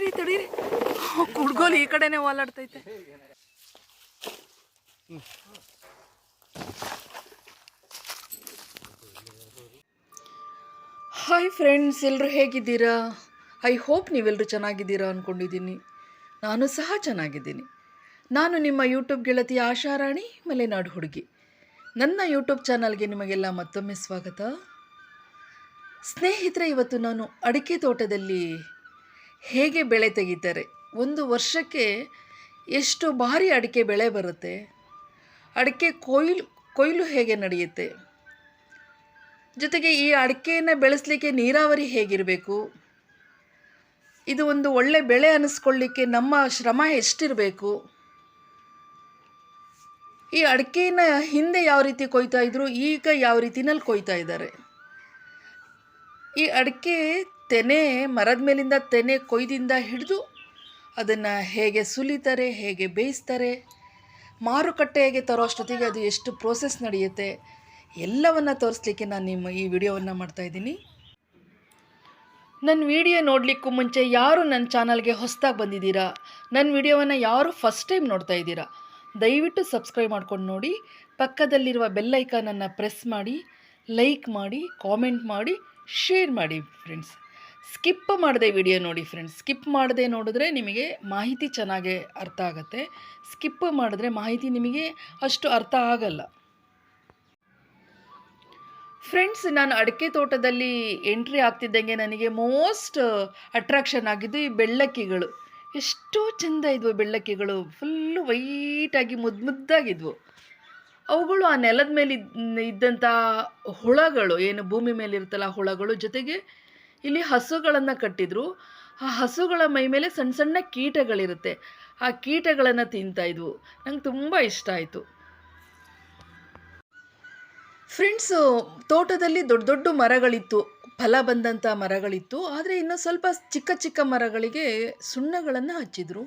ತಡೀರಿ ತಡೀರಿ. ಕುಡ್ಗೋಲು ಈ ಕಡೆನೆ ಓಲಾಡ್ತೈತೆ ಹಾಯ್ ಫ್ರೆಂಡ್ಸ್ ಎಲ್ಲರೂ ಹೇಗಿದ್ದೀರಾ? ಐ ಹೋಪ್ ನೀವೆಲ್ಲರೂ ಚೆನ್ನಾಗಿದ್ದೀರಾ ಅಂದ್ಕೊಂಡಿದ್ದೀನಿ ನಾನು ಸಹ ಚೆನ್ನಾಗಿದ್ದೀನಿ. ನಾನು ನಿಮ್ಮ ಯೂಟ್ಯೂಬ್ ಗೆಳತಿ ಆಶಾರಾಣಿ ಮಲೆನಾಡು ಹುಡುಗಿ. ನನ್ನ ಯೂಟ್ಯೂಬ್ ಚಾನಲ್ಗೆ ನಿಮಗೆಲ್ಲ ಮತ್ತೊಮ್ಮೆ ಸ್ವಾಗತ. ಸ್ನೇಹಿತರೆ, ಇವತ್ತು ನಾನು ಅಡಿಕೆ ತೋಟದಲ್ಲಿ ಹೇಗೆ ಬೆಳೆ ತೆಗಿತಾರೆ? ಒಂದು ವರ್ಷಕ್ಕೆ ಎಷ್ಟು ಬಾರಿ ಅಡಿಕೆ ಬೆಳೆ ಬರುತ್ತೆ? ಅಡಿಕೆ ಕೊಯ್ಲು ಕೊಯ್ಲು ಹೇಗೆ ನಡೆಯುತ್ತೆ? ಜೊತೆಗೆ ಈ ಅಡಿಕೆಯನ್ನು ಬೆಳೆಸಲಿಕ್ಕೆ ನೀರಾವರಿ ಹೇಗಿರಬೇಕು? ಇದು ಒಂದು ಒಳ್ಳೆ ಬೆಳೆ ಅನಿಸ್ಕೊಳ್ಳಿಕ್ಕೆ ನಮ್ಮ ಶ್ರಮ ಎಷ್ಟಿರಬೇಕು? ಈ ಅಡಿಕೆನ ಹಿಂದೆ ಯಾವ ರೀತಿ ಕೊಯ್ತಾ ಇದ್ರು, ಈಗ ಯಾವ ರೀತಿನಲ್ಲಿ ಕೊಯ್ತಾ ಇದ್ದಾರೆ? ಈ ಅಡಿಕೆ ತೆನೆ ಮರದ ಮೇಲಿಂದ ತೆನೆ ಕೊಯ್ದಿಂದ ಹಿಡಿದು ಅದನ್ನು ಹೇಗೆ ಸುಲಿತಾರೆ, ಹೇಗೆ ಬೇಯಿಸ್ತಾರೆ, ಮಾರುಕಟ್ಟೆಗೆ ತರೋ ಅಷ್ಟೊತ್ತಿಗೆ ಅದು ಎಷ್ಟು ಪ್ರೋಸೆಸ್ ನಡೆಯುತ್ತೆ, ಎಲ್ಲವನ್ನು ತೋರಿಸ್ಲಿಕ್ಕೆ ನಾನು ನಿಮ್ಮ ಈ ವಿಡಿಯೋವನ್ನು ಮಾಡ್ತಾಯಿದ್ದೀನಿ ನನ್ನ ವಿಡಿಯೋ ನೋಡಲಿಕ್ಕೂ ಮುಂಚೆ ಯಾರು ನನ್ನ ಚಾನಲ್ಗೆ ಹೊಸದಾಗಿ ಬಂದಿದ್ದೀರಾ? ನನ್ನ ವಿಡಿಯೋವನ್ನು ಯಾರು ಫಸ್ಟ್ ಟೈಮ್ ನೋಡ್ತಾ ಇದ್ದೀರಾ? ದಯವಿಟ್ಟು ಸಬ್ಸ್ಕ್ರೈಬ್ ಮಾಡ್ಕೊಂಡು ನೋಡಿ, ಪಕ್ಕದಲ್ಲಿರುವ ಬೆಲ್ಲೈಕನನ್ನು ಪ್ರೆಸ್ ಮಾಡಿ ಲೈಕ್ ಮಾಡಿ ಕಾಮೆಂಟ್ ಮಾಡಿ ಶೇರ್ ಮಾಡಿ ಫ್ರೆಂಡ್ಸ್ ಸ್ಕಿಪ್ ಮಾಡದೆ ವಿಡಿಯೋ ನೋಡಿ ಫ್ರೆಂಡ್ಸ್ ಸ್ಕಿಪ್ ಮಾಡದೆ ನೋಡಿದ್ರೆ ನಿಮಗೆ ಮಾಹಿತಿ ಚೆನ್ನಾಗಿ ಅರ್ಥ ಆಗುತ್ತೆ. ಸ್ಕಿಪ್ ಮಾಡಿದ್ರೆ ಮಾಹಿತಿ ನಿಮಗೆ ಅಷ್ಟು ಅರ್ಥ ಆಗಲ್ಲ. ಫ್ರೆಂಡ್ಸ್ ನಾನು ಅಡಿಕೆ ತೋಟದಲ್ಲಿ ಎಂಟ್ರಿ ಆಗ್ತಿದ್ದಂಗೆ ನನಗೆ ಮೋಸ್ಟ್ ಅಟ್ರಾಕ್ಷನ್ ಆಗಿದ್ದು ಈ ಬೆಳ್ಳಕ್ಕಿಗಳು. ಎಷ್ಟು ಚೆಂದ ಇದ್ವು ಬೆಳ್ಳಕ್ಕಿಗಳು. ಫುಲ್ಲು ವೈಟಾಗಿ ಮುದ್ದು ಮುದ್ದಾಗಿದ್ವು. ಅವುಗಳು ಆ ನೆಲದ ಮೇಲೆ ಇದ್- ಇದ್ದಂಥ ಹುಳಗಳು, ಏನು ಭೂಮಿ ಮೇಲೆ ಇರುತ್ತಲ್ಲ ಹುಳಗಳು ಜೊತೆಗೆ ಇಲ್ಲಿ ಹಸುಗಳನ್ನು ಕಟ್ಟಿದ್ರು. ಆ ಹಸುಗಳ ಮೈ ಮೇಲೆ ಸಣ್ಣ ಸಣ್ಣ ಕೀಟಗಳಿರುತ್ತೆ. ಆ ಕೀಟಗಳನ್ನು ತಿಂತಾ ಇದ್ವು. ನಂಗೆ ತುಂಬ ಇಷ್ಟ ಆಯಿತು. ಫ್ರೆಂಡ್ಸು ತೋಟದಲ್ಲಿ ದೊಡ್ಡ ದೊಡ್ಡ ಮರಗಳಿತ್ತು. ಫಲ ಬಂದಂಥ ಮರಗಳಿತ್ತು. ಆದರೆ ಇನ್ನು ಸ್ವಲ್ಪ ಚಿಕ್ಕ ಚಿಕ್ಕ ಮರಗಳಿಗೆ ಸುಣ್ಣಗಳನ್ನು ಹಚ್ಚಿದ್ರು.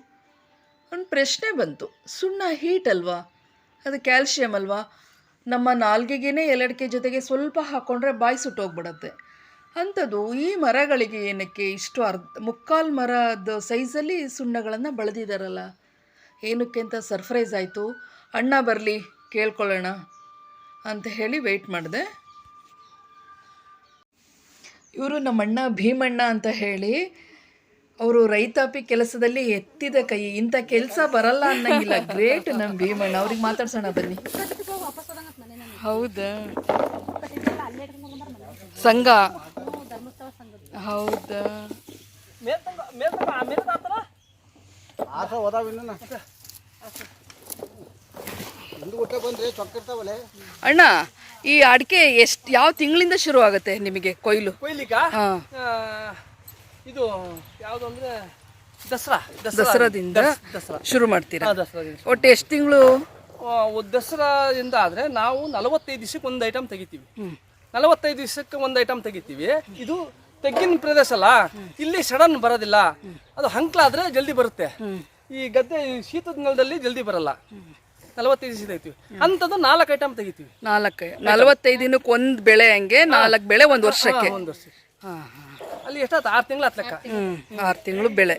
ಒಂದು ಪ್ರಶ್ನೆ ಬಂತು. ಸುಣ್ಣ ಹೀಟ್ ಅಲ್ವಾ? ಅದು ಕ್ಯಾಲ್ಶಿಯಂ ಅಲ್ವಾ? ನಮ್ಮ ನಾಲ್ಗೆಗೇ ಎಲಡಿಕೆ ಜೊತೆಗೆ ಸ್ವಲ್ಪ ಹಾಕ್ಕೊಂಡ್ರೆ ಬಾಯಿ ಸುಟ್ಟೋಗ್ಬಿಡತ್ತೆ. ಅಂಥದ್ದು ಈ ಮರಗಳಿಗೆ ಏನಕ್ಕೆ ಇಷ್ಟು ಅರ್ಧ ಮುಕ್ಕಾಲು ಮರದ ಸೈಜಲ್ಲಿ ಸುಣ್ಣಗಳನ್ನು ಬಳದಿದ್ದಾರಲ್ಲ ಏನಕ್ಕೆ ಅಂತ ಸರ್ಪ್ರೈಸ್ ಆಯಿತು. ಅಣ್ಣ ಬರಲಿ ಕೇಳ್ಕೊಳ್ಳೋಣ ಅಂತ ಹೇಳಿ ವೆಯ್ಟ್ ಮಾಡಿದೆ. ಇವರು ನಮ್ಮಣ್ಣ ಭೀಮಣ್ಣ ಅಂತ ಹೇಳಿ ಅವರು ರೈತಾಪಿ ಕೆಲಸದಲ್ಲಿ ಎತ್ತಿದ ಕೈ. ಇಂಥ ಕೆಲಸ ಬರಲ್ಲ ಅನ್ನಂಗಿಲ್ಲ. ಗ್ರೇಟ್ ನಮ್ಮ ಭೀಮಣ್ಣ. ಅವ್ರಿಗೆ ಮಾತಾಡ್ಸೋಣ ಬನ್ನಿ. ಹೌದಾ? ಸಂಘ. ಹೌದಾ? ಆಸ ಹೋದಾವ ಇನ್ನ ಹಿಂದೆ ಊಟ ಬಂದ್ರೆ ಚೊಕ್ಕಿರ್ತಾವಲೆ ಅಣ್ಣ ಈ ಅಡಿಕೆ ಎಷ್ಟು ಯಾವ ತಿಂಗಳಿಂದ ಶುರು ಆಗುತ್ತೆ ನಿಮಗೆ ಕೊಯ್ಲು? ಕೊಯ್ಲಿಕ ಹಾ. ಇದು ಯಾವುದು ಅಂದ್ರೆ ದಸರಾ ದಸರಾ. ದಸರಾದಿಂದ ದಸರಾ. ಶುರು ಮಾಡ್ತೀರಾ? ದಸರಾದಿಂದ ಒಟ್ಟು ಎಷ್ಟು ತಿಂಗಳು? ದಸರಾದಿಂದ ಆದ್ರೆ ನಾವು ನಲವತ್ತೈದು ದಿವಸಕ್ಕೆ ಒಂದು ಐಟಮ್ ತೆಗಿತೀವಿ. ನಲವತ್ತೈದು ದಿವಸಕ್ಕೆ ಒಂದು ಐಟಮ್ ತೆಗಿತೀವಿ. ಇದು ತೆಗ್ಗಿನ ಪ್ರದೇಶ ಅಲ್ಲ ಇಲ್ಲಿ ಸಡನ್ ಬರೋದಿಲ್ಲ. ಅದು ಹಂಕ್ಲಾದ್ರೆ ಜಲ್ದಿ ಬರುತ್ತೆ. ಈ ಗದ್ದೆ ಈ ಶೀತದ ನೆಲದಲ್ಲಿ ಜಲ್ದಿ ಬರಲ್ಲ. ನಲವತ್ತೈದು ದಿವಸ ತೆಗಿತೀವಿ. ಅಂಥದ್ದು ನಾಲ್ಕು ಐಟಮ್ ತೆಗಿತೀವಿ. ನಾಲ್ಕು ನಲವತ್ತೈದು ದಿನಕ್ಕೆ ಒಂದು ಬೆಳೆ ಹಂಗೆ ನಾಲ್ಕು ಬೆಳೆ ಒಂದು ವರ್ಷಕ್ಕೆ. ಒಂದು ವರ್ಷ ಅಲ್ಲಿ ಎಷ್ಟಾಯ್ತು? ಆರು ತಿಂಗಳು ಹತ್ತು ಲೆಕ್ಕ. ಆರು ತಿಂಗಳು ಬೆಳೆ.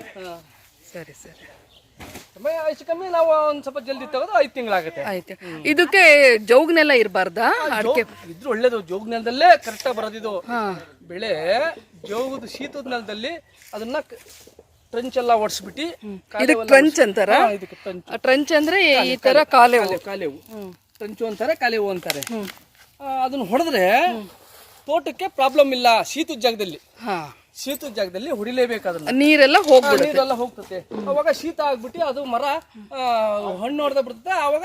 ಸರಿ ಸರಿ. ಹೆಚ್ಚು ಕಮ್ಮಿ ನಾವು ಒಂದು ಸ್ವಲ್ಪ ಜಲ್ದಿ ತೆಗೆದು ಐದು ತಿಂಗಳಾಗುತ್ತೆ. ಆಯ್ತು ಇದಕ್ಕೆ ಜೋಗ್ನೆಲ್ಲ ಇರಬಾರ್ದಾ? ಅಡಿಕೆ ಇದ್ರು ಒಳ್ಳೇದು ಜೋಗ ನೆಲದಲ್ಲೇ ಕರೆಕ್ಟಾಗಿ ಬರೋದಿದು. ಬೆಳೆ ಜೋಗದ ಶೀತದ ನೆಲದಲ್ಲಿ ಅದನ್ನ ಟ್ರಂಚ್ ಎಲ್ಲ ಒಡ್ಸ್ಬಿಟ್ಟು ಇದಕ್ಕೆ ಟ್ರಂಚ್ ಅಂತಾರ? ಇದಕ್ಕೆ ಟ್ರಂಚ್ ಟ್ರಂಚ್ ಅಂದ್ರೆ ಈ ತರ ಕಾಲೆ ಕಾಲೇವು. ಟ್ರಂಚು ಅಂತಾರೆ ಕಾಲೇವು ಅಂತಾರೆ. ಅದನ್ನ ಹೊಡೆದ್ರೆ ತೋಟಕ್ಕೆ ಪ್ರಾಬ್ಲಮ್ ಇಲ್ಲ ಶೀತದ ಜಾಗದಲ್ಲಿ. ಹಾ. ಶೀತದ ಜಾಗದಲ್ಲಿ ಹೊಡಿಲೇಬೇಕು ಅದನ್ನ ನೀರೆಲ್ಲ ಹೋಗ್ಬಿಡುತ್ತೆ. ನೀರೆಲ್ಲ ಹೋಗ್ತತೆ. ಅವಾಗ ಶೀತ ಆಗ್ಬಿಟ್ಟು ಅದು ಮರ ಹಣ್ಣು ಹೊಡೆದ ಬಿಡ್ತದೆ ಅವಾಗ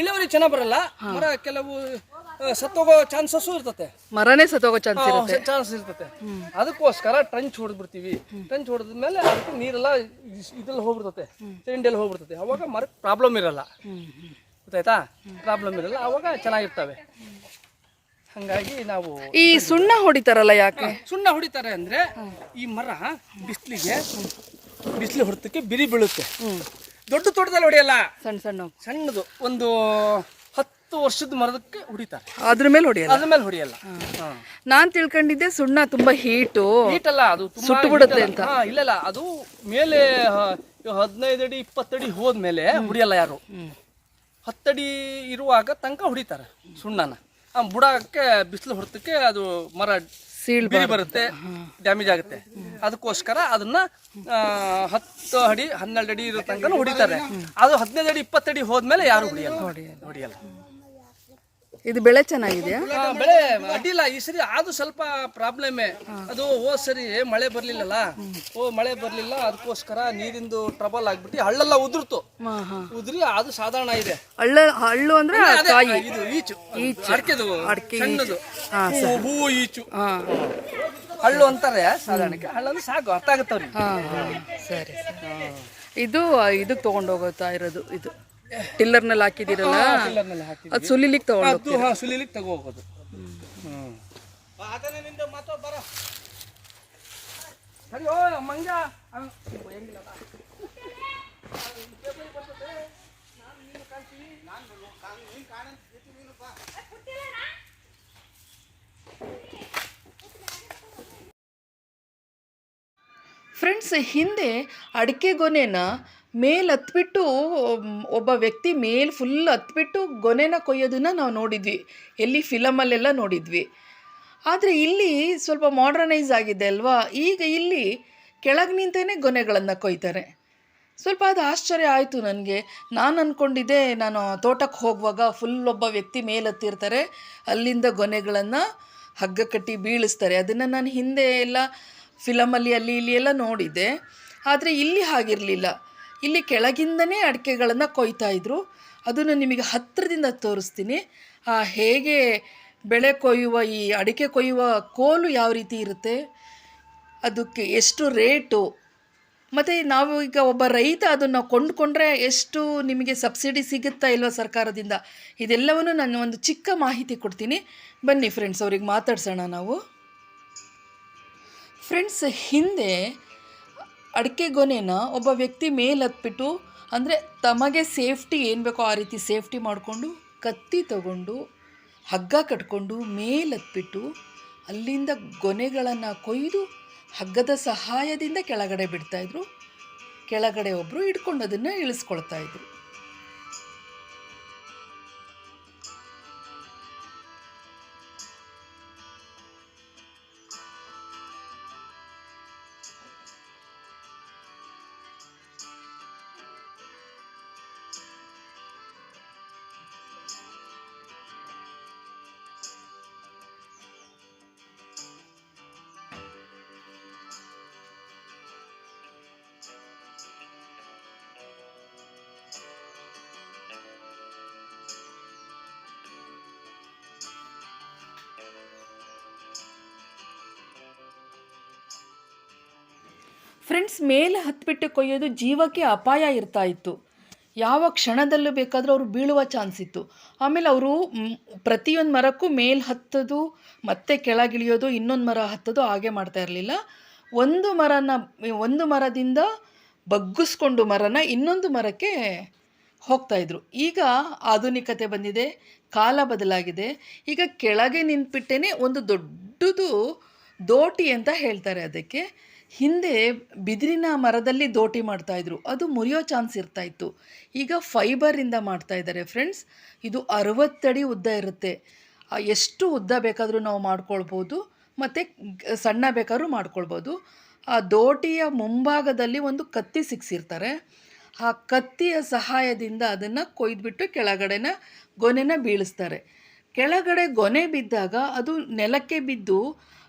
ಇಳುವರಿ ಚೆನ್ನಾಗಿ ಬರಲ್ಲ. ಮರ ಕೆಲವು ಸತ್ತೋಗೋ ಚಾನ್ಸಸ್ ಇರ್ತತೆ. ಮರನೇ ಸತ್ತೋಗೋ ಚಾನ್ಸ್ ಇರುತ್ತೆ. ಚಾನ್ಸ್ ಇರ್ತತೆ. ಅದಕ್ಕೋಸ್ಕರ ಟ್ರಂಚ್ ಹೊಡೆದ್ಬಿಡ್ತೀವಿ. ಟ್ರಂಚ್ ಹೊಡೆದ ಮೇಲೆ ಅದಕ್ಕೆ ನೀರೆಲ್ಲ ಇದ್ರಲ್ಲಿ ಹೋಗ್ಬಿಡ್ತತೆ. ಚರಂಡಿಯಲ್ಲಿ ಹೋಗ್ಬಿಡ್ತತೆ. ಅವಾಗ ಮರಕ್ಕೆ ಪ್ರಾಬ್ಲಮ್ ಇರಲ್ಲ. ಗೊತ್ತಾಯ್ತಾ? ಪ್ರಾಬ್ಲಮ್ ಇರಲ್ಲ. ಅವಾಗ ಚೆನ್ನಾಗಿರ್ತವೆ. ಹಂಗಾಗಿ ನಾವು ಈ ಸುಣ್ಣ ಹೊಡಿತಾರಲ್ಲ ಯಾಕೆ? ಸುಣ್ಣ ಹೊಡಿತಾರೆ ಅಂದ್ರೆ ಈ ಮರ ಬಿಸಿಲಿಗೆ ಬಿಸಿಲು ಹೊಡೆತಕ್ಕೆ ಬಿರಿ ಬೀಳುತ್ತೆ. ದೊಡ್ಡ ತೋಟದಲ್ಲಿ ಹೊಡೆಯಲ್ಲ? ಸಣ್ಣ ಸಣ್ಣ. ಸಣ್ಣದು. ಒಂದು ಹತ್ತು ವರ್ಷದ ಮರದಕ್ಕೆ ಹೊಡಿತಾರೆ. ಅದ್ರ ಮೇಲೆ ಹೊಡೆಯಲ್ಲ? ಅದ್ರ ಮೇಲೆ ಹೊಡಿಯಲ್ಲ. ನಾನ್ ತಿಳ್ಕೊಂಡಿದ್ದೆ ಸುಣ್ಣ ತುಂಬಾ ಹೀಟು. ಹೀಟ್ ಅಲ್ಲ ಅದು ಸುಟ್ಟು ಬಿಡುತ್ತೆ ಅಂತ. ಅಲ್ಲ. ಇಲ್ಲ ಇಲ್ಲ ಅದು ಮೇಲೆ ಹದಿನೈದು ಅಡಿ ಇಪ್ಪತ್ತಡಿ ಹೋದ್ಮೇಲೆ ಹೊಡಿಯಲ್ಲ ಯಾರು? ಹತ್ತಡಿ ಇರುವಾಗ ತನಕ ಹೊಡಿತಾರೆ ಸುಣ್ಣನ. ಬುಡಕ್ಕೆ ಬಿಸಿಲು ಹೊಡೆತಕ್ಕೆ ಅದು ಮರ ಸೀಳ್ ಬಿಳಿ ಬರುತ್ತೆ ಡ್ಯಾಮೇಜ್ ಆಗುತ್ತೆ. ಅದಕ್ಕೋಸ್ಕರ ಅದನ್ನ ಆ, ಹತ್ತು ಅಡಿ ಹನ್ನೆರಡು ಅಡಿ ಇರೋ ತನಕ ಹೊಡಿತಾರೆ. ಅದು ಹದಿನೈದು ಅಡಿ ಇಪ್ಪತ್ತಡಿ ಹೋದ್ಮೇಲೆ ಯಾರು ಹೊಡಿಯಲ್ಲ. ಹೊಡಿಯಲ್ಲ. ಇದು ಬೆಳೆ ಚೆನ್ನಾಗಿದೆಯಾ? ಆ, ಬೆಳೆ ಅಡ್ಡಿಲ್ಲ. ಈ ಸರಿ ಅದು ಸ್ವಲ್ಪ ಪ್ರಾಬ್ಲಮೇ ಅದು ಓ ಸರಿ ಮಳೆ ಬರ್ಲಿಲ್ಲಲ್ಲ. ಓ ಮಳೆ ಬರ್ಲಿಲ್ಲ ಅದಕ್ಕೋಸ್ಕರ ನೀರಿಂದು ಟ್ರಬಲ್ ಆಗ್ಬಿಟ್ಟು ಹಳ್ಳೆಲ್ಲ ಉದುರ್ತು. ಹಾ ಹಾ. ಉದ್ರಿ ಅದು ಸಾಧಾರಣ ಇದೆ. ಹಳ್ಳ ಹಳ್ಳು ಅಂದ್ರೆ ಅದೇ, ಇದು ಈಚು. ಅಡಕೆದು ಅಡ್ಕೆ ಸಣ್ಣದು. ಹಾ, ಹೂ- ಹೂವು ಈಚು. ಹಾ. ಹಳ್ಳು ಅಂತಾರೆ ಸಾಧಾರಣಕ್ಕೆ. ಹಳ್ಳಂದ್ರೆ ಸಾಕು ಅರ್ಥ ಆಗುತ್ತವ್ರಿ ಅವ್ರಿಗೆ ಹಾ ಹಾ. ಸರಿ ಸರಿ. ಇದು ಇದಕ್ಕೆ ತಗೊಂಡು ಹೋಗುತ್ತಾ ಇರೋದು ಇದು. ಟಿಲ್ಲರ್ನಲ್ಲಿ ಹಾಕಿದಿರಲ್ಲ ಟಿಲ್ಲರ್ನಲ್ಲಿ. ಅದು ಸುಲಿಲಿಕ್ಕೆ ತಗೊಂಡು ಹಾ ಸುಲಿಲಿಕ್ಕೆ ತಗೋ ಹೋಗೋದು ಹ್ಮ್ ಸರಿ ಓ ಮಂಗ ಅವ್ನ್- ಫ್ರೆಂಡ್ಸ್ ಹಿಂದೆ ಅಡಿಕೆ ಗೊನೆನ ಮೇಲ್ ಹತ್ಬಿಟ್ಟು ಒಬ್ಬ ವ್ಯಕ್ತಿ ಮೇಲ್ ಫುಲ್ ಹತ್ಬಿಟ್ಟು ಗೊನೆನ ಕೊಯ್ಯೋದನ್ನ ನಾವು ನೋಡಿದ್ವಿ. ಎಲ್ಲಿ ಫಿಲಮಲ್ಲೆಲ್ಲ ನೋಡಿದ್ವಿ. ಆದರೆ ಇಲ್ಲಿ ಸ್ವಲ್ಪ ಮಾಡ್ರನೈಸ್ ಆಗಿದೆ ಅಲ್ವಾ? ಈಗ ಇಲ್ಲಿ ಕೆಳಗೆ ನಿಂತೇ ಗೊನೆಗಳನ್ನು ಕೊಯ್ತಾರೆ. ಸ್ವಲ್ಪ ಅದು ಆಶ್ಚರ್ಯ ಆಯಿತು ನನಗೆ. ನಾನು ಅಂದ್ಕೊಂಡಿದ್ದೆ ನಾನು ತೋಟಕ್ಕೆ ಹೋಗುವಾಗ ಫುಲ್ ಒಬ್ಬ ವ್ಯಕ್ತಿ ಮೇಲೆ ಹತ್ತಿರ್ತಾರೆ. ಅಲ್ಲಿಂದ ಗೊನೆಗಳನ್ನು ಹಗ್ಗ ಕಟ್ಟಿ ಬೀಳಿಸ್ತಾರೆ. ಅದನ್ನು ನಾನು ಹಿಂದೆ ಎಲ್ಲ ಫಿಲಮಲ್ಲಿ, ಅಲ್ಲಿ, ಇಲ್ಲಿ ಎಲ್ಲ ನೋಡಿದ್ದೆ. ಆದರೆ ಇಲ್ಲಿ ಹಾಗಿರಲಿಲ್ಲ. ಇಲ್ಲಿ ಕೆಳಗಿಂದನೇ ಅಡಿಕೆಗಳನ್ನು ಕೊಯ್ತಾ ಇದ್ರು. ಅದನ್ನು ನಿಮಗೆ ಹತ್ತಿರದಿಂದ ತೋರಿಸ್ತೀನಿ. ಆ, ಹೇಗೆ ಬೆಳೆ ಕೊಯ್ಯುವ, ಈ ಅಡಿಕೆ ಕೊಯ್ಯುವ ಕೋಲು ಯಾವ ರೀತಿ ಇರುತ್ತೆ? ಅದಕ್ಕೆ ಎಷ್ಟು ರೇಟು? ಮತ್ತು ನಾವು ಈಗ ಒಬ್ಬ ರೈತ ಅದನ್ನು ಕೊಂಡುಕೊಂಡ್ರೆ ಎಷ್ಟು ನಿಮಗೆ ಸಬ್ಸಿಡಿ ಸಿಗುತ್ತಾ ಇಲ್ವಾ ಸರ್ಕಾರದಿಂದ? ಇದೆಲ್ಲವನ್ನು ನಾನು ಒಂದು ಚಿಕ್ಕ ಮಾಹಿತಿ ಕೊಡ್ತೀನಿ. ಬನ್ನಿ ಫ್ರೆಂಡ್ಸ್ ಅವ್ರಿಗೆ ಮಾತಾಡ್ಸೋಣ ನಾವು. ಫ್ರೆಂಡ್ಸ್ ಹಿಂದೆ ಅಡಿಕೆ ಗೊನೆನ ಒಬ್ಬ ವ್ಯಕ್ತಿ ಮೇಲೆ ಹತ್ಬಿಟ್ಟು, ಅಂದರೆ ತಮಗೆ ಸೇಫ್ಟಿ ಏನು ಬೇಕೋ ಆ ರೀತಿ ಸೇಫ್ಟಿ ಮಾಡಿಕೊಂಡು, ಕತ್ತಿ ತಗೊಂಡು, ಹಗ್ಗ ಕಟ್ಕೊಂಡು ಮೇಲೆ ಹತ್ಬಿಟ್ಟು, ಅಲ್ಲಿಂದ ಗೊನೆಗಳನ್ನು ಕೊಯ್ದು ಹಗ್ಗದ ಸಹಾಯದಿಂದ ಕೆಳಗಡೆ ಬಿಡ್ತಾಯಿದ್ರು ಕೆಳಗಡೆ ಒಬ್ಬರು ಇಟ್ಕೊಂಡು ಅದನ್ನು ಇಳಿಸ್ಕೊಳ್ತಾ ಫ್ರೆಂಡ್ಸ್ ಮೇಲೆ ಹತ್ಬಿಟ್ಟು ಕೊಯ್ಯೋದು ಜೀವಕ್ಕೆ ಅಪಾಯ ಇರ್ತಾ ಇತ್ತು. ಯಾವ ಕ್ಷಣದಲ್ಲೂ ಬೇಕಾದರೂ ಅವರು ಬೀಳುವ ಚಾನ್ಸ್ ಇತ್ತು. ಆಮೇಲೆ ಅವರು ಪ್ರತಿಯೊಂದು ಮರಕ್ಕೂ ಮೇಲೆ ಹತ್ತೋದು, ಮತ್ತೆ ಕೆಳಗಿಳಿಯೋದು ಇನ್ನೊಂದು ಮರ ಹತ್ತೋದು ಹಾಗೆ ಮಾಡ್ತಾ ಇರಲಿಲ್ಲ. ಒಂದು ಮರನ, ಒಂದು ಮರದಿಂದ ಬಗ್ಗಿಸ್ಕೊಂಡು ಮರನ ಇನ್ನೊಂದು ಮರಕ್ಕೆ ಹೋಗ್ತಾಯಿದ್ರು ಈಗ ಆಧುನಿಕತೆ ಬಂದಿದೆ, ಕಾಲ ಬದಲಾಗಿದೆ. ಈಗ ಕೆಳಗೆ ನಿಂತ್ಬಿಟ್ಟೇ ಒಂದು ದೊಡ್ಡದು ದೋಟಿ ಅಂತ ಹೇಳ್ತಾರೆ ಅದಕ್ಕೆ. ಹಿಂದೆ ಬಿದಿರಿನ ಮರದಲ್ಲಿ ದೋಟಿ ಮಾಡ್ತಾಯಿದ್ರು ಅದು ಮುರಿಯೋ ಚಾನ್ಸ್ ಇರ್ತಾ ಇತ್ತು ಈಗ ಫೈಬರಿಂದ ಮಾಡ್ತಾ ಇದ್ದಾರೆ ಫ್ರೆಂಡ್ಸ್. ಇದು ಅರವತ್ತಡಿ ಉದ್ದ ಇರುತ್ತೆ. ಎಷ್ಟು ಉದ್ದ ಬೇಕಾದರೂ ನಾವು ಮಾಡ್ಕೊಳ್ಬೋದು. ಮತ್ತು ಸಣ್ಣ ಬೇಕಾದ್ರೂ ಮಾಡ್ಕೊಳ್ಬೋದು. ಆ ದೋಟಿಯ ಮುಂಭಾಗದಲ್ಲಿ ಒಂದು ಕತ್ತಿ ಸಿಕ್ಸಿರ್ತಾರೆ. ಆ ಕತ್ತಿಯ ಸಹಾಯದಿಂದ ಅದನ್ನು ಕೊಯ್ದುಬಿಟ್ಟು ಕೆಳಗಡೆನ ಗೊನೆನ ಬೀಳಿಸ್ತಾರೆ. ಕೆಳಗಡೆ ಗೊನೆ ಬಿದ್ದಾಗ ಅದು ನೆಲಕ್ಕೆ ಬಿದ್ದು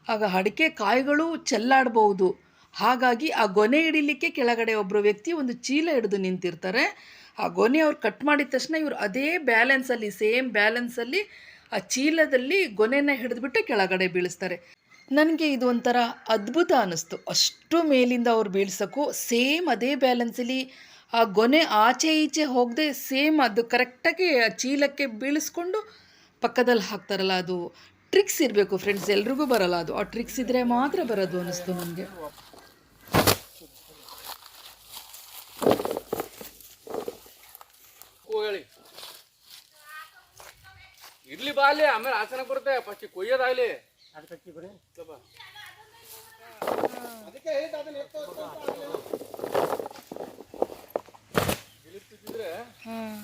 ಆಗ ಅಡಿಕೆ ಕಾಯಿಗಳು ಚೆಲ್ಲಾಡ್ಬೋದು. ಹಾಗಾಗಿ ಆ ಗೊನೆ ಹಿಡಿಲಿಕ್ಕೆ ಕೆಳಗಡೆ ಒಬ್ಬರು ವ್ಯಕ್ತಿ ಒಂದು ಚೀಲ ಹಿಡಿದು ನಿಂತಿರ್ತಾರೆ. ಆ ಗೊನೆ ಅವ್ರು ಕಟ್ ಮಾಡಿದ ತಕ್ಷಣ ಇವರು ಅದೇ ಬ್ಯಾಲೆನ್ಸಲ್ಲಿ ಸೇಮ್ ಬ್ಯಾಲೆನ್ಸಲ್ಲಿ ಆ ಚೀಲದಲ್ಲಿ ಗೊನೆನ ಹಿಡಿದ್ಬಿಟ್ಟು ಕೆಳಗಡೆ ಬೀಳಿಸ್ತಾರೆ. ನನಗೆ ಇದು ಒಂಥರ ಅದ್ಭುತ ಅನ್ನಿಸ್ತು ಅಷ್ಟು ಮೇಲಿಂದ ಅವ್ರು ಬೀಳ್ಸೋಕ್ಕೂ ಸೇಮ್ ಅದೇ ಬ್ಯಾಲೆನ್ಸಲ್ಲಿ ಆ ಗೊನೆ ಆಚೆ ಈಚೆ ಹೋಗದೆ ಸೇಮ್ ಅದು ಕರೆಕ್ಟಾಗಿ ಆ ಚೀಲಕ್ಕೆ ಬೀಳಿಸ್ಕೊಂಡು ಪಕ್ಕದಲ್ಲಿ ಹಾಕ್ತಾರಲ್ಲ, ಅದು ಟ್ರಿಕ್ಸ್ ಇರಬೇಕು ಫ್ರೆಂಡ್ಸ್ ಎಲ್ರಿಗೂ ಬರಲ್ಲ ಅದು. ಆ ಟ್ರಿಕ್ಸ್ ಇದ್ದರೆ ಮಾತ್ರ ಬರೋದು ಅನ್ನಿಸ್ತು ನನಗೆ. ಓ ಇರ್ಲಿ ಬಾ ಅಲ್ಲಿ ಆಮೇಲೆ ಆಸನ ಬರುತ್ತೆ ಫಸ್ಟ್ ಕೊಯ್ಯೋದಾಗ್ಲಿ ಅದಕ್ಕೆ ಹಾಂ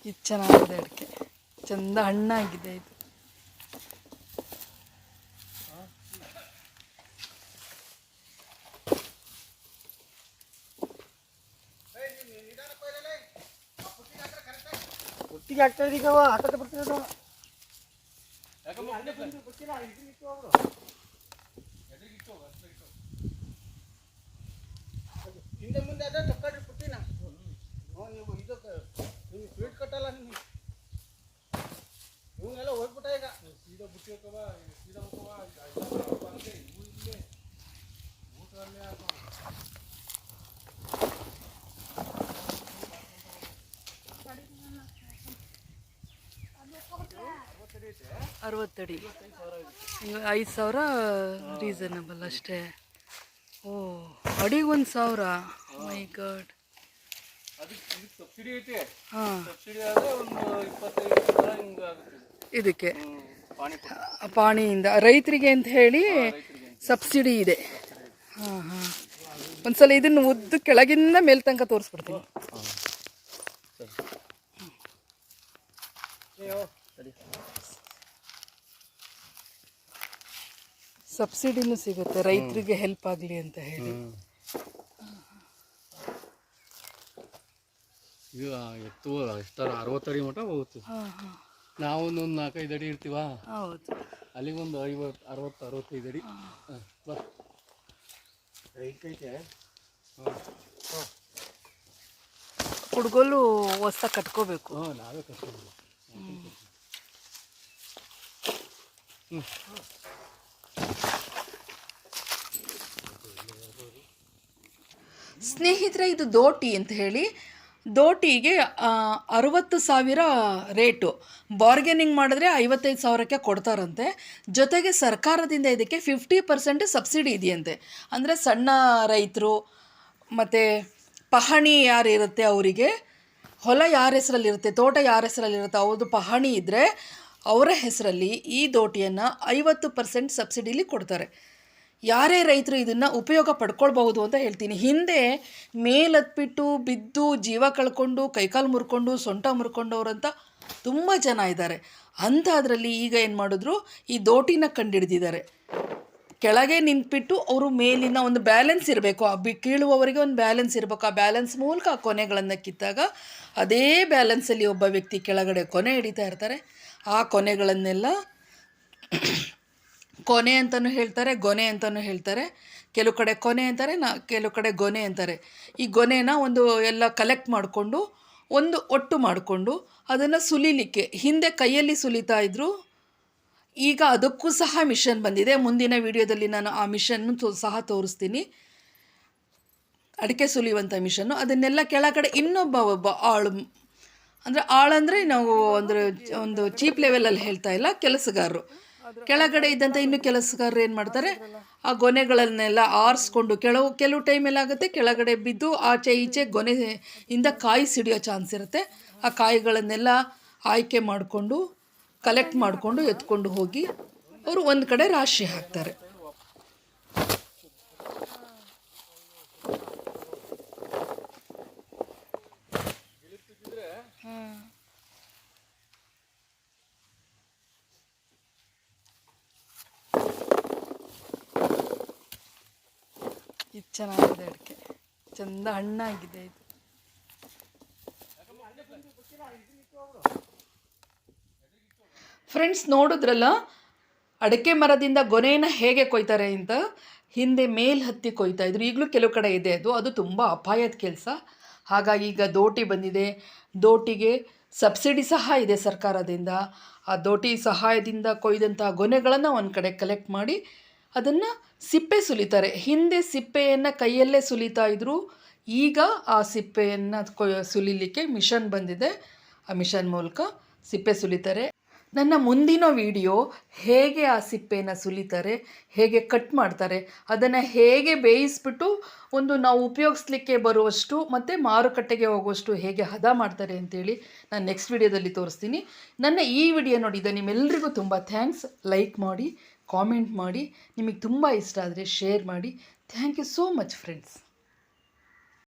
ಇದು ಚೆನ್ನಾಗಿದೆ ಅಡಿಕೆ. ಚಂದ ಹಣ್ಣಾಗಿದೆ ಇದು. ಒಟ್ಟಿಗೆ ಆಗ್ತಾ ಅವ ಹಾಕತ್ತೆ ಬರ್ತೀನಿ ಇತ್ತು ಹಿಂದೆ ಮುಂದೆ ಅದೇ. ತಕ್ಕೊಳ್ರಿ ಪುಟ್ಟಿನ ನೀವು ಇದಕ್ಕೆ ನೀವು ಸ್ವೀಟ್ ಕಟ್ಟಲ್ಲ ನೀವು ಇವನ್ನೆಲ್ಲ ಹೋಗ್ಬಿಟ್ಟ ಈಗ ಸೀದಾ ಬುಟ್ಟಿ ಹಾಕವ ಸೀದಾ ಹೋಗವ ಊಟ ಅಲ್ಲೇ ಅರವತ್ತಡಿ ಐದು ಸಾವಿರ ರೀಸನಬಲ್ ಅಷ್ಟೇ. ಓ, ಅಡಿಗೆ ಒಂದು ಸಾವಿರ? ಮೈ ಗಾಡ್ ಹಾಂ. ಇದಕ್ಕೆ. ಪಾಣಿಯಿಂದ. ರೈತರಿಗೆ ಅಂತ ಹೇಳಿ ಸಬ್ಸಿಡಿ ಇದೆ. ಹಾಂ ಹಾಂ. ಒಂದ್ಸಲ ಇದನ್ನು ಉದ್ದು ಕೆಳಗಿಂದ ಮೇಲ್ ತನಕ ತೋರಿಸ್ಬಿಡ್ತೀನಿ. ಸಬ್ಸಿಡಿನೂ ಸಿಗುತ್ತೆ. ರೈತರಿಗೆ ಹೆಲ್ಪ್ ಆಗಲಿ ಅಂತ ಹೇಳಿ. ಇದು ಎತ್ತು ಅರವತ್ತು ಅಡಿ ಮಟ್ಟ ಹೋಗುತ್ತೆ. ಹಾಂ ಹಾಂ. ನಾವು ಒಂದು ನಾಲ್ಕೈದು ಅಡಿ ಇರ್ತೀವ ಹೌದು. ಅಲ್ಲಿಗೊಂದು ಐವತ್ತು ಅರವತ್ತು ಅರವತ್ತೈದು ಅಡಿ. ಬಾ. ರೈಟ್ ಐತೆ ಕುಡ್ಗೋಲು ಹೊಸ ಕಟ್ಕೋಬೇಕು. ನಾವೇ ಕಟ್ಕೋಬೇಕು. ಕರ್ಕೊಂಡು ಸ್ನೇಹಿತರೆ, ಇದು ದೋಟಿ ಅಂತ ಹೇಳಿ. ದೋಟಿಗೆ ಅರುವತ್ತು ಸಾವಿರ ರೇಟು. ಬಾರ್ಗೇನಿಂಗ್ ಮಾಡಿದ್ರೆ ಐವತ್ತೈದು ಸಾವಿರಕ್ಕೆ ಕೊಡ್ತಾರಂತೆ. ಜೊತೆಗೆ ಸರ್ಕಾರದಿಂದ ಇದಕ್ಕೆ ಫಿಫ್ಟಿ ಪರ್ಸೆಂಟ್ ಸಬ್ಸಿಡಿ ಇದೆಯಂತೆ. ಅಂದರೆ ಸಣ್ಣ ರೈತರು, ಮತ್ತು ಪಹಣಿ ಯಾರು ಇರುತ್ತೆ ಅವರಿಗೆ? ಹೊಲ ಯಾರ ಹೆಸರಲ್ಲಿರುತ್ತೆ ತೋಟ ಯಾರ ಹೆಸರಲ್ಲಿರುತ್ತೆ ಅವ್ರದ್ದು ಪಹಣಿ ಇದ್ದರೆ ಅವರ ಹೆಸರಲ್ಲಿ ಈ ದೋಟಿಯನ್ನು ಐವತ್ತು ಪರ್ಸೆಂಟ್ ಸಬ್ಸಿಡಿಲಿ ಕೊಡ್ತಾರೆ. ಯಾರೇ ರೈತರು ಇದನ್ನು ಉಪಯೋಗ ಪಡ್ಕೊಳ್ಬಹುದು ಅಂತ ಹೇಳ್ತೀನಿ. ಹಿಂದೆ ಮೇಲತ್ಬಿಟ್ಟು ಬಿದ್ದು ಜೀವ ಕಳ್ಕೊಂಡು, ಕೈಕಾಲು ಮುರ್ಕೊಂಡು, ಸೊಂಟ ಮುರ್ಕೊಂಡವ್ರಂತ ತುಂಬ ಜನ ಇದ್ದಾರೆ. ಅಂಥದ್ರಲ್ಲಿ ಈಗ ಏನು ಮಾಡಿದ್ರು, ಈ ದೋಟಿನ ಕಂಡಿಡ್ದಿದ್ದಾರೆ. ಕೆಳಗೆ ನಿಂತ್ಬಿಟ್ಟು ಅವರು ಮೇಲಿನ ಒಂದು ಬ್ಯಾಲೆನ್ಸ್ ಇರಬೇಕು. ಆ ಬಿ ಕೀಳುವವರಿಗೆ ಒಂದು ಬ್ಯಾಲೆನ್ಸ್ ಇರಬೇಕು. ಆ ಬ್ಯಾಲೆನ್ಸ್ ಮೂಲಕ ಆ ಕೊನೆಗಳನ್ನು ಕಿತ್ತಾಗ ಅದೇ ಬ್ಯಾಲೆನ್ಸಲ್ಲಿ ಒಬ್ಬ ವ್ಯಕ್ತಿ ಕೆಳಗಡೆ ಕೊನೆ ಹಿಡಿತಾ ಇರ್ತಾರೆ. ಆ ಕೊನೆಗಳನ್ನೆಲ್ಲ ಕೊನೆ ಅಂತಲೂ ಹೇಳ್ತಾರೆ, ಗೊನೆ ಅಂತಲೂ ಹೇಳ್ತಾರೆ. ಕೆಲವು ಕಡೆ ಕೊನೆ ಅಂತಾರೆ, ನಾ, ಕೆಲವು ಕಡೆ ಗೊನೆ ಅಂತಾರೆ. ಈ ಗೊನೆನ ಒಂದು ಎಲ್ಲ ಕಲೆಕ್ಟ್ ಮಾಡಿಕೊಂಡು, ಒಂದು ಒಟ್ಟು ಮಾಡಿಕೊಂಡು ಅದನ್ನು ಸುಲಿಲಿಕ್ಕೆ, ಹಿಂದೆ ಕೈಯಲ್ಲಿ ಸುಲಿತಾ ಇದ್ದರು ಈಗ ಅದಕ್ಕೂ ಸಹ ಮಿಷನ್ ಬಂದಿದೆ. ಮುಂದಿನ ವಿಡಿಯೋದಲ್ಲಿ ನಾನು ಆ ಮಿಷನ್ನು ಸಹ ತೋರಿಸ್ತೀನಿ. ಅಡಿಕೆ ಸುಲಿಯುವಂಥ ಮಿಷನ್ನು ಅದನ್ನೆಲ್ಲ ಕೆಳಗಡೆ ಇನ್ನೊಬ್ಬ ಒಬ್ಬ ಆಳು, ಅಂದರೆ ಆಳಂದರೆ ನಾವು ಅಂದರೆ ಒಂದು ಚೀಪ್ ಲೆವೆಲಲ್ಲಿ ಹೇಳ್ತಾ ಇಲ್ಲ, ಕೆಲಸಗಾರರು. ಕೆಳಗಡೆ ಇದ್ದಂಥ ಇನ್ನು ಕೆಲಸಗಾರರು ಏನು ಮಾಡ್ತಾರೆ? ಆ ಗೊನೆಗಳನ್ನೆಲ್ಲ ಆರಿಸ್ಕೊಂಡು ಕೆಲವು ಕೆಲವು ಟೈಮಲ್ಲಿ ಆಗುತ್ತೆ ಕೆಳಗಡೆ ಬಿದ್ದು ಆಚೆ ಈಚೆ ಗೊನೆ ಇಂದ ಕಾಯಿ ಸಿಡಿಯೋ ಚಾನ್ಸ್ ಇರುತ್ತೆ. ಆ ಕಾಯಿಗಳನ್ನೆಲ್ಲ ಆಯ್ಕೆ ಮಾಡಿಕೊಂಡು ಕಲೆಕ್ಟ್ ಮಾಡಿಕೊಂಡು ಎತ್ಕೊಂಡು ಹೋಗಿ ಅವರು ಒಂದು ಕಡೆ ರಾಶಿ ಹಾಕ್ತಾರೆ. ಚೆನ್ನಾಗಿದೆ ಅಡಿಕೆ. ಚಂದ ಹಣ್ಣಾಗಿದೆ ಇದು. ಫ್ರೆಂಡ್ಸ್ ನೋಡಿದ್ರಲ್ಲ, ಅಡಿಕೆ ಮರದಿಂದ ಗೊನೆಯನ್ನು ಹೇಗೆ ಕೊಯ್ತಾರೆ ಅಂತ? ಹಿಂದೆ ಮೇಲ್ ಹತ್ತಿ ಕೊಯ್ತಾ ಇದ್ರು. ಈಗಲೂ ಕೆಲವು ಕಡೆ ಇದೆ ಅದು. ಅದು ತುಂಬ ಅಪಾಯದ ಕೆಲಸ. ಹಾಗಾಗಿ ಈಗ ದೋಟಿ ಬಂದಿದೆ. ದೋಟಿಗೆ ಸಬ್ಸಿಡಿ ಸಹ ಇದೆ ಸರ್ಕಾರದಿಂದ. ಆ ದೋಟಿ ಸಹಾಯದಿಂದ ಕೊಯ್ದಂತಹ ಗೊನೆಗಳನ್ನು ಒಂದು ಕಡೆ ಕಲೆಕ್ಟ್ ಮಾಡಿ ಅದನ್ನು ಸಿಪ್ಪೆ ಸುಲಿತಾರೆ. ಹಿಂದೆ ಸಿಪ್ಪೆಯನ್ನು ಕೈಯಲ್ಲೇ ಸುಲಿತಾ ಇದ್ದರು ಈಗ ಆ ಸಿಪ್ಪೆಯನ್ನು ಸುಲಿಲಿಕ್ಕೆ ಮಿಷನ್ ಬಂದಿದೆ. ಆ ಮಿಷನ್ ಮೂಲಕ ಸಿಪ್ಪೆ ಸುಲಿತಾರೆ. ನನ್ನ ಮುಂದಿನ ವಿಡಿಯೋ ಹೇಗೆ ಆ ಸಿಪ್ಪೆನ ಸುಲಿತಾರೆ, ಹೇಗೆ ಕಟ್ ಮಾಡ್ತಾರೆ, ಅದನ್ನು ಹೇಗೆ ಬೇಯಿಸ್ಬಿಟ್ಟು ಒಂದು ನಾವು ಉಪಯೋಗಿಸ್ಲಿಕ್ಕೆ ಬರುವಷ್ಟು ಮತ್ತು ಮಾರುಕಟ್ಟೆಗೆ ಹೋಗುವಷ್ಟು ಹೇಗೆ ಹದ ಮಾಡ್ತಾರೆ ಅಂತೇಳಿ ನಾನು ನೆಕ್ಸ್ಟ್ ವಿಡಿಯೋದಲ್ಲಿ ತೋರಿಸ್ತೀನಿ. ನನ್ನ ಈ ವಿಡಿಯೋ ನೋಡಿದ ನಿಮ್ಮೆಲ್ಲರಿಗೂ ತುಂಬ ಥ್ಯಾಂಕ್ಸ್ ಲೈಕ್ ಮಾಡಿ ಕಾಮೆಂಟ್ ಮಾಡಿ ನಿಮಗೆ ತುಂಬ ಇಷ್ಟ ಆದರೆ ಶೇರ್ ಮಾಡಿ. Thank you so much friends